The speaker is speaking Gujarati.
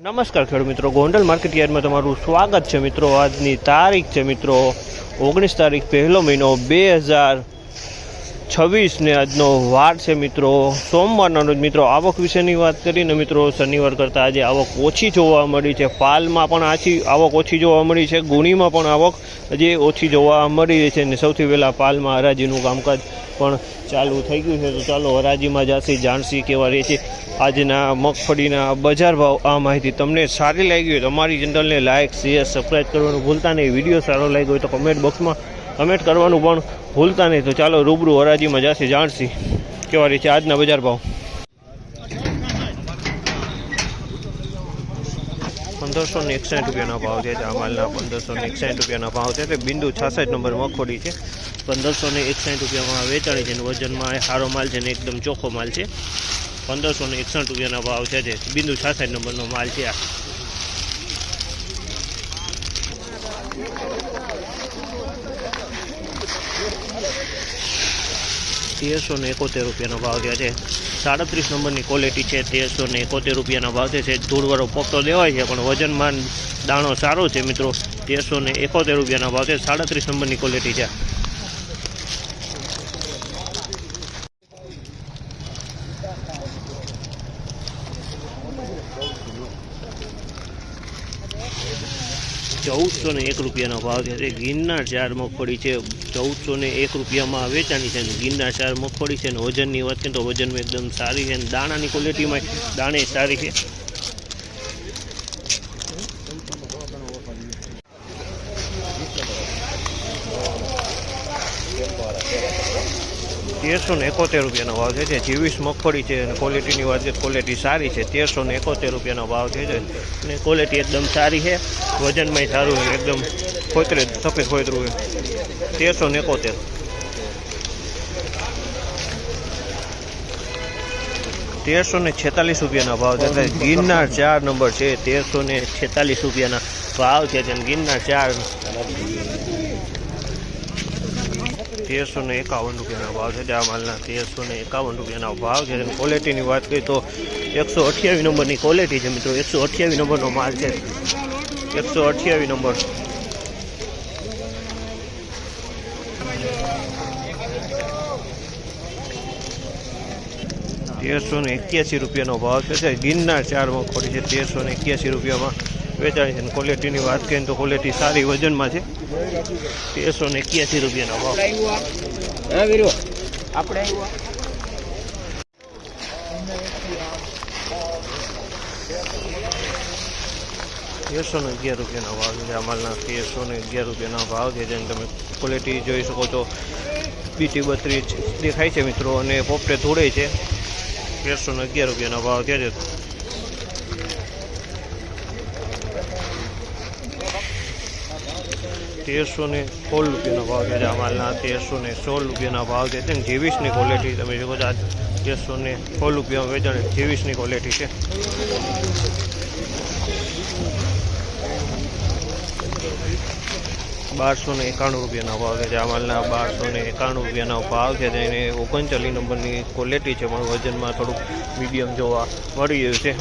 નમસ્કાર ખેડૂત મિત્રો, ગોંડલ માર્કેટ યાર્ડમાં તમારું સ્વાગત છે મિત્રો. આજની તારીખ છે મિત્રો, ઓગણીસ તારીખ પહેલો મહિનો બે હજાર છવ્વીસને આજનો વાર છે મિત્રો. સોમવારનો રોજ મિત્રો આવક વિશેની વાત કરીને મિત્રો, શનિવાર કરતાં આજે આવક ઓછી જોવા મળી છે. પાલમાં પણ આછી આવક ઓછી જોવા મળી છે. ગુણીમાં પણ આવક હજી ઓછી જોવા મળી રહી છે અને સૌથી પહેલાં પાલમાં હરાજીનું કામકાજ પણ ચાલુ થઈ ગયું છે. તો ચાલો હરાજીમાં જાસી જાણસી કેવા રહે છે. આજના મગફળીના બજાર ભાવ આ માહિતી તમને સારી લાગી હોય તો અમારી ચેનલને લાઇક શેર સબસ્ક્રાઈબ કરવાનું ભૂલતા નહીં. વીડિયો સારો લાગ્યો હોય તો કમેન્ટ બોક્સમાં કમેન્ટ કરવાનું પણ ભૂલતા નહીં. તો ચાલો રૂબરૂ હરાજીમાં જાસી જાણસી કેવા રહે છે આજના બજાર ભાવ. પંદરસો ને એકસાઠ રૂપિયાના ભાવ છે. આ માલના પંદરસો ને એકસાઠ રૂપિયાના ભાવ છે. તે બિંદુ છાસઠ નંબર મખોડી છે. પંદરસો ને એકસાઠ રૂપિયામાં વેચાણી છે વજનમાં સારો માલ છે ને એકદમ ચોખ્ખો માલ છે. પંદરસો ને એકસઠ રૂપિયાના ભાવ છે. તે બિંદુ છાસઠ નંબરનો માલ છે આ. તેરસો ને એકોતેર રૂપિયાનો ભાવ થયા છે. સાડત્રીસ નંબરની ક્વોલિટી છે, તેરસો ને એકોતેર રૂપિયાના ભાવ છે. ધૂળવાળો પોપટો લેવાય છે, પણ વજનમાં દાણો સારો છે, મિત્રો. તેરસો ને એકોતેર રૂપિયાના ભાવે સાડત્રીસ નંબરની ક્વોલિટી છે. ચૌદસો ને એક રૂપિયાનો ભાવ છે. તે ગિરનાર ચાર મગફળી છે. ચૌદસો ને એક રૂપિયામાં વેચાણી છે. ગિરનાર ચાર મગફળી છે અને વજનની વાત કરીએ તો વજનમાં એકદમ સારી છે અને દાણાની ક્વોલિટીમાં દાણે સારી છે. તેરસો ને એકોતેર રૂપિયાનો ભાવ છે જે જીવીસ મગફળી છે અને ક્વોલિટીની વાત છે ક્વોલિટી સારી છે. તેરસો ને એકોતેર રૂપિયાનો ભાવ છે અને ક્વોલિટી એકદમ સારી છે. વજનમાંય સારું એકદમ ખોતરે, સફેદ ખોતરું છે. તેરસો ને એકોતેર. તેરસો ને છેતાલીસ રૂપિયાના ભાવ છે. એટલે ગિરનાર ચાર નંબર છે. તેરસો ને છેતાલીસ રૂપિયાના ભાવ છે. અને ગિરનાર ચાર તેરસો ને એકાવન રૂપિયાના ભાવ છે. આ માલના તેરસો ને એકાવન રૂપિયાના ભાવ છે. ક્વોલિટીની વાત કરીએ તો એકસો અઠ્યાવીસ નંબરની ક્વોલિટી છે મિત્રો. એકસો અઠ્યાવીસ નંબરનો માલ છે. એકસો અઠ્યાવીસ નંબર. તેરસો ને એક્યાસી રૂપિયાનો ભાવ છે. ગિરનાર ચાર મગફળી છે. તેરસો ને એક્યાસી રૂપિયામાં વેચાણી છે. ક્વોલિટીની વાત કરીએ તો ક્વોલિટી સારી વજનમાં છે. તેરસો ને એક્યાસી રૂપિયાનો ભાવ. આપણે? તેરસો ને અગિયાર રૂપિયાનો ભાવ છે. અમારના બેસો તેરસો ને અગિયાર રૂપિયાનો ભાવ છે. જેને તમે ક્વોલિટી જોઈ શકો છો. બીટી બત્રીસ દેખાય છે મિત્રો. અને પોપટે ધોળે છે. તેરસો ને અગિયાર રૂપિયાનો ભાવ ત્યાં છે. તેરસો ને સોળ રૂપિયાનો ભાવ છે. આ માલના તેરસો ને સોળ રૂપિયાના ભાવ છે. તેમ જેવીસની ક્વોલિટી તમે જોવો છો આ તેરસો ને સોળ રૂપિયામાં વેચાણ જેવીસની ક્વોલિટી છે. બારસો ને એકાણું રૂપિયાનો ભાવ છે. આ માલના બારસો ને એકાણું રૂપિયાનો ભાવ છે. તેને ઓગણચાલીસ નંબરની ક્વોલિટી છે. પણ વજનમાં થોડુંક મીડિયમ જોવા મળી રહ્યું છે.